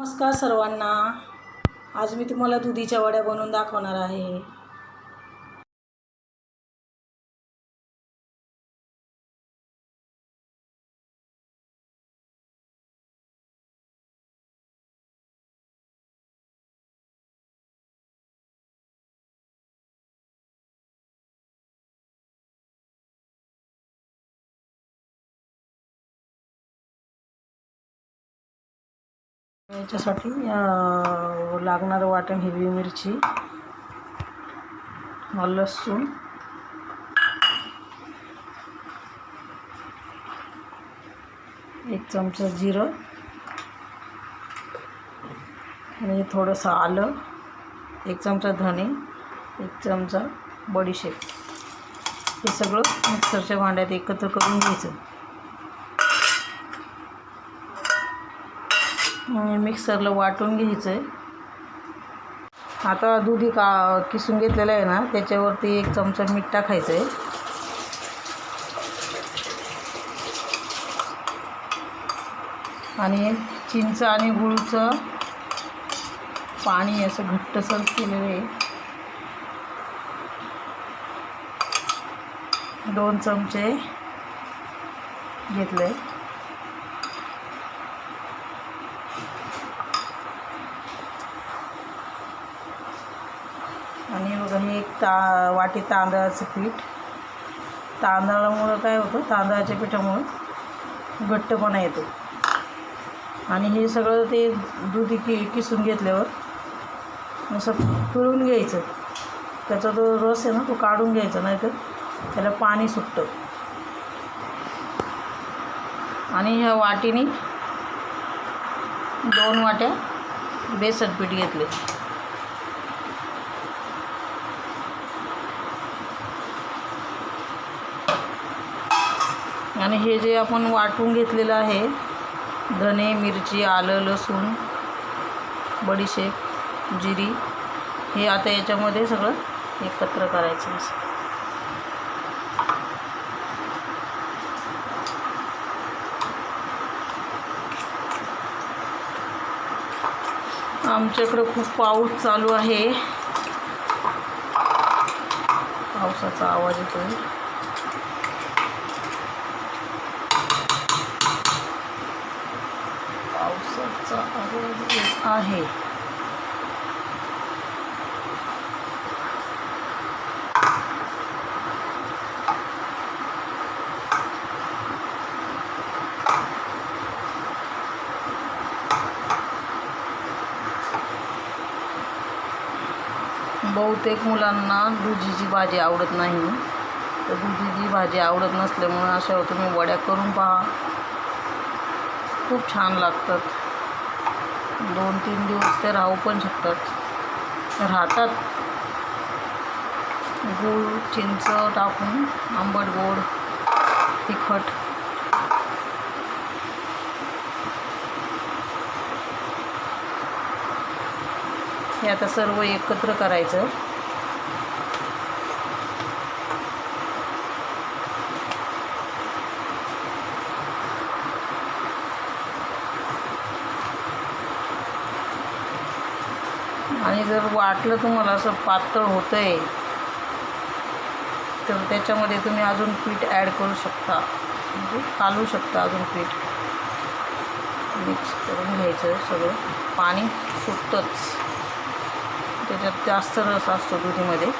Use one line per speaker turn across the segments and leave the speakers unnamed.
नमस्कार सर्वांना. आज मी तुम्हाला दुधीच्या वड्या बनवून दाखवणार आहे. याच्यासाठी लागणारं वाटण हिरवी मिरची लसूण एक चमचा जिरं आणि थोडंसं आलं एक चमचा धणे एक चमचा बडीशेप. हे सगळं मिक्सरच्या भांड्यात एकत्र करून घ्यायचं. आणि मिक्सरला वाटून घ्यायचं आहे आता दूध का किसून घेतलेलं आहे ना त्याच्यावरती एक चमचा मीठ टाकायचं आहे आणि चिंच आणि गुळचं पाणी असं घट्टसर केलेलं आहे. दोन चमचे घेतले आणि हे एक ता वाटी तांदळाचं पीठ. तांदळामुळं काय होतं? तांदळाच्या पिठामुळं घट्टपणा येतो. आणि हे सगळं ते दूध कि किसून घेतल्यावर असं पिळून घ्यायचं. त्याचा जो रस आहे ना तो काढून घ्यायचा नाही तर त्याला पाणी सुटतं. आणि ह्या वाटीने दोन वाट्या बेसन पीठ घेतले. आणि हे जे आपण वाटून घेतलेलं आहे धने मिरची आलं लसूण बडीशेप जिरी हे आता याच्यामध्ये सगळं एकत्र करायचं असं आमच्याकडं खूप पाऊस चालू आहे पावसाचा आवाज येत आहे. बहुतेक मुलांना दुधीची भाजी आवडत नाही. तर दुधीची भाजी आवडत नसल्यामुळे अशा तुम्ही वड्या करून पहा. खूप छान लागतात. दोन तीन दिवस ते राहू पण शकतात. राहतात. गूळ चिंच टाकून आंबट गोड तिखट. हे आता सर्व एकत्र करायचं आणि जर वाटलं तुम्हाला असं पातळ होतं आहे तर त्याच्यामध्ये तुम्ही अजून पीठ ॲड करू शकता. म्हणजे कालवू शकता अजून पीठ. मिक्स करून घ्यायचं सगळं. पाणी सुटतंच. त्याच्यात जास्त रस असतो दुधीमध्ये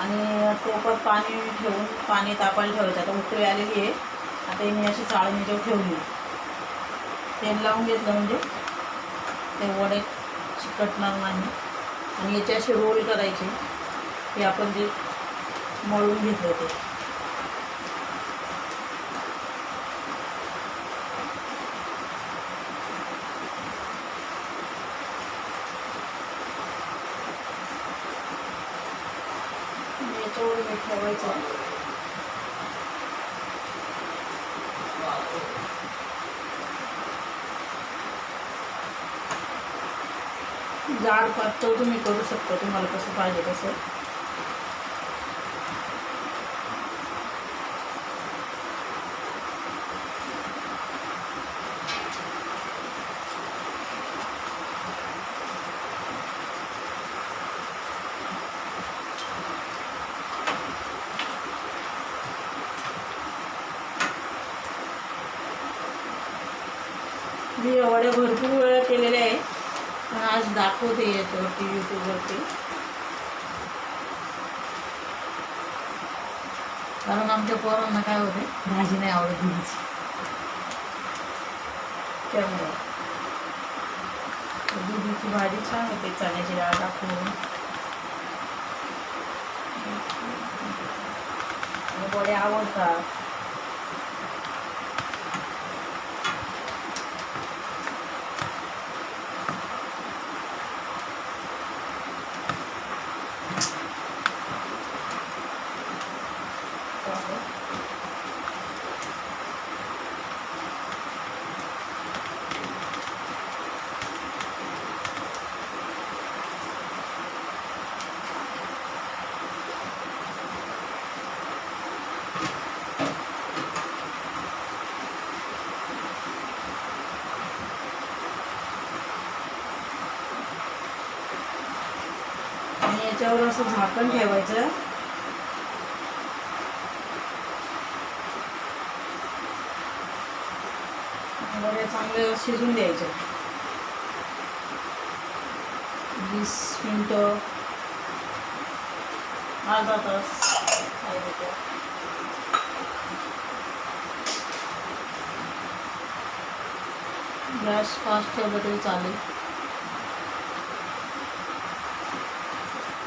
आणि टोपात पाणी ठेवून पाणी तापायला ठेवायचं. आता उकळी आलेली आहे. आता मी अशी चाळणीच्यावर ठेवली तेल लावून घेतलं म्हणजे ते वडे चिकटणार नाही. आणि याचे असे रोल करायचे. हे आपण जे मळून घेतलं ते याच्यावर हे ठेवायचं जाड पातळ तुम्ही करू शकता तुम्हाला कसं पाहिजे तसं. मी या भरपूर वेळा केलेल्या आहे पण आज दाखवते याच्यावरती यूट्यूबवरती कारण आमच्या पोरांना काय होते भाजी नाही आवडत दुधीची त्यामुळं. दुधीची भाजी छान होते चण्याची डाळ टाकून वडे आवडतात. त्याच्यावर असं झाकण ठेवायचं. वड्या चांगले शिजून द्यायचे. वीस मिनटं. अर्धा तास. गॅस फास्ट ठेवलं तरी चालेल.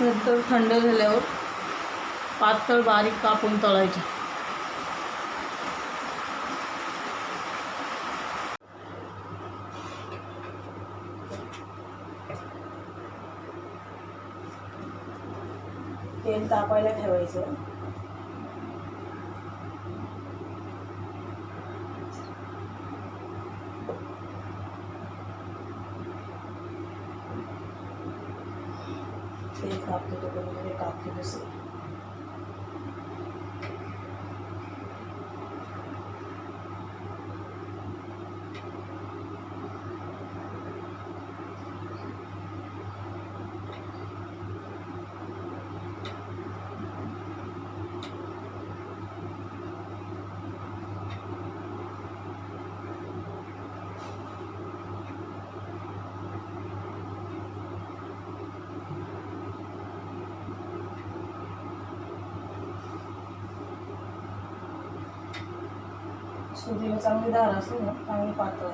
नंतर थंड झाल्यावर पातळ बारीक कापून तळायचे. तेल तापायला ठेवायचं. 就是 सुरीला चांगली धार असते ना चांगली पातळ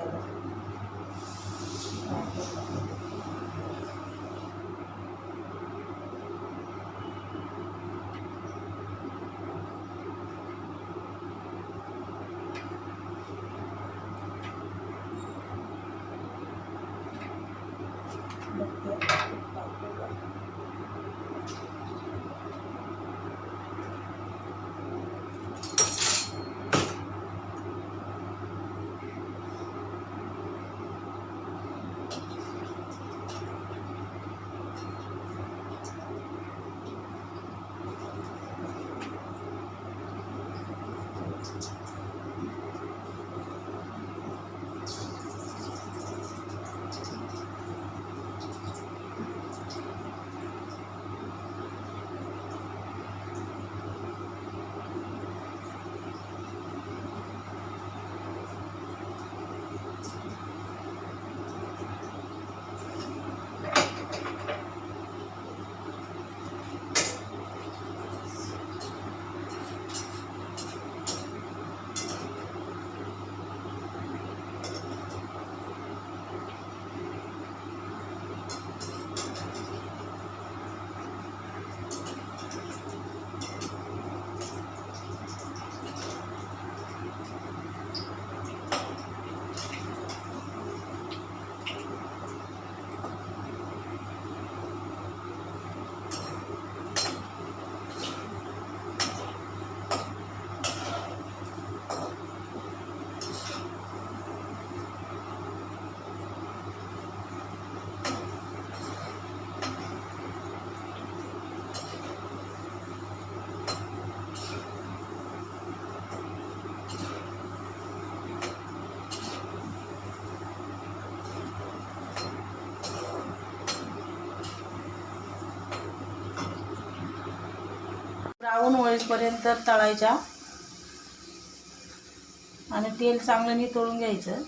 होईपर्यंत तळायच्या. आणि तेल चांगलं नितळून घ्यायचं.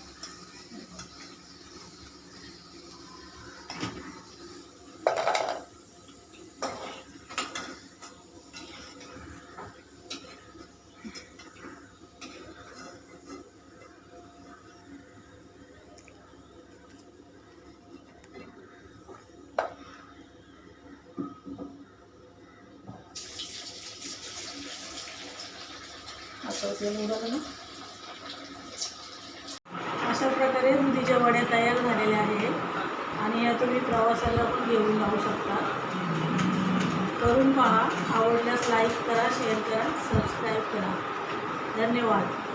अशा प्रकारे दुधीच्या वड्या तयार झालेल्या आहेत. आणि या तुम्ही प्रवासाला पण घेऊन जाऊ शकता. करून पहा. आवडल्यास लाईक करा शेअर करा सबस्क्राईब करा. धन्यवाद.